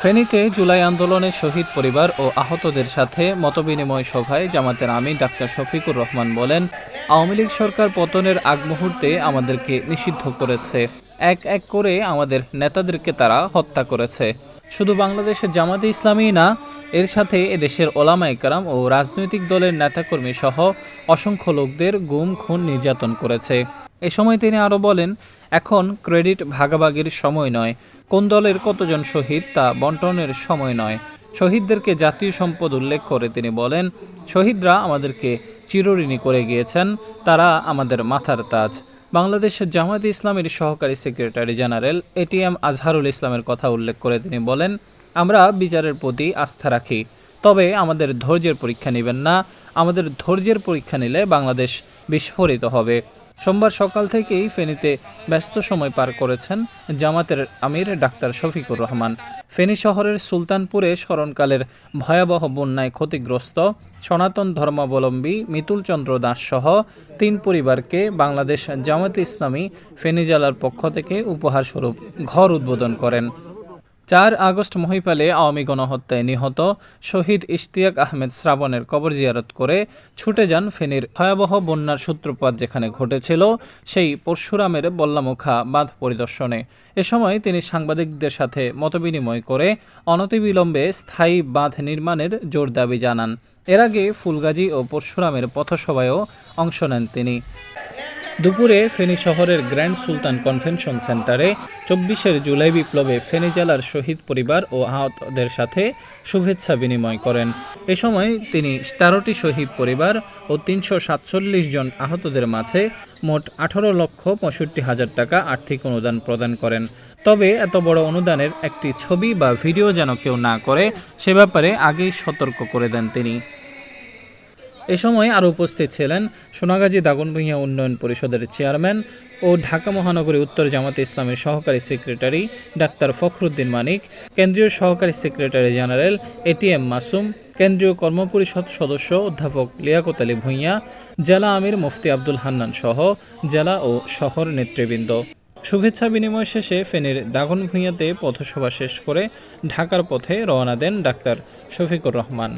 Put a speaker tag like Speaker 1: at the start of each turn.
Speaker 1: ফেনীতে জুলাই আন্দোলনে শহীদ পরিবার ও আহতদের সাথে মতবিনিময় সভায় জামাতের আমির ডাক্তার শফিকুর রহমান বলেন, আওয়ামী লীগ সরকার পতনের আগ মুহূর্তে আমাদেরকে নিষিদ্ধ করেছে। এক এক করে আমাদের নেতাদেরকে তারা হত্যা করেছে। শুধু বাংলাদেশের জামাতে ইসলামী না, এর সাথে এদেশের ওলামা একরাম ও রাজনৈতিক দলের নেতাকর্মী সহ অসংখ্য লোকদের গুম, খুন, নির্যাতন করেছে। এ সময় তিনি আরও বলেন, এখন ক্রেডিট ভাগাভাগির সময় নয়। কোন দলের কতজন শহীদ তা বন্টনের সময় নয়। শহীদদেরকে জাতীয় সম্পদ উল্লেখ করে তিনি বলেন, শহীদরা আমাদেরকে চিরঋণী করে গিয়েছেন। তারা আমাদের মাথার তাজ। বাংলাদেশের জামায়াতে ইসলামের সহকারী সেক্রেটারি জেনারেল এটিএম আজহারুল ইসলামের কথা উল্লেখ করে তিনি বলেন, আমরা বিচারের প্রতি আস্থা রাখি, তবে আমাদের ধৈর্যের পরীক্ষা নেবেন না। আমাদের ধৈর্যের পরীক্ষা নিলে বাংলাদেশ বিস্ফোরিত হবে। সোমবার সকাল থেকেই ফেনীতে ব্যস্ত সময় পার করেছেন জামাতের আমির ডাক্তার শফিকুর রহমান। ফেনী শহরের সুলতানপুরে স্মরণকালের ভয়াবহ বন্যায় ক্ষতিগ্রস্ত সনাতন ধর্মাবলম্বী মিতুল চন্দ্র দাস সহ তিন পরিবারকে বাংলাদেশ জামাতে ইসলামী ফেনী জেলার পক্ষ থেকে উপহারস্বরূপ ঘর উদ্বোধন করেন। চার আগস্ট মহিপালে আওয়ামী গণহত্যায় নিহত শহীদ ইশতিয়াক আহমেদ শ্রাবণের কবর জিয়ারত করে ছুটে যান ফেনীর ভয়াবহ বন্যার সূত্রপাত যেখানে ঘটেছিল, সেই পরশুরামের বল্লামুখা বাঁধ পরিদর্শনে। এ সময় তিনি সাংবাদিকদের সাথে মতবিনিময় করে অনতিবিলম্বে স্থায়ী বাঁধ নির্মাণের জোর দাবি জানান। এর আগে ফুলগাজী ও পরশুরামের পথসভায়ও অংশ নেন তিনি। দুপুরে ফেনী শহরের গ্র্যান্ড সুলতান কনভেনশন সেন্টারে চব্বিশের জুলাই বিপ্লবে ফেনী জেলার শহীদ পরিবার ও আহতদের সাথে শুভেচ্ছা বিনিময় করেন। এ সময় তিনি তেরোটি শহীদ পরিবার ও তিনশো সাতচল্লিশ জন আহতদের মাঝে মোট আঠারো লক্ষ পঁয়ষট্টি হাজার টাকা আর্থিক অনুদান প্রদান করেন। তবে এত বড় অনুদানের একটি ছবি বা ভিডিও যেন কেউ না করে, সে ব্যাপারে আগেই সতর্ক করে দেন তিনি। এ সময় আরও উপস্থিত ছিলেন সোনাগাজী দাগনভূঞা উন্নয়ন পরিষদের চেয়ারম্যান ও ঢাকা মহানগরী উত্তর জামাতে ইসলামের সহকারী সেক্রেটারি ডাক্তার ফখরুদ্দিন মানিক, কেন্দ্রীয় সহকারী সেক্রেটারি জেনারেল এটিএম মাসুম, কেন্দ্রীয় কর্মপরিষদ সদস্য অধ্যাপক লিয়াকত আলী ভূঁইয়া, জেলা আমির মুফতি আব্দুল হান্নান সহ জেলা ও শহর নেতৃবৃন্দ। শুভেচ্ছা বিনিময় শেষে ফেনীর দাগনভূঞাতে পথসভা শেষ করে ঢাকার পথে রওনা দেন ডাক্তার শফিকুর রহমান।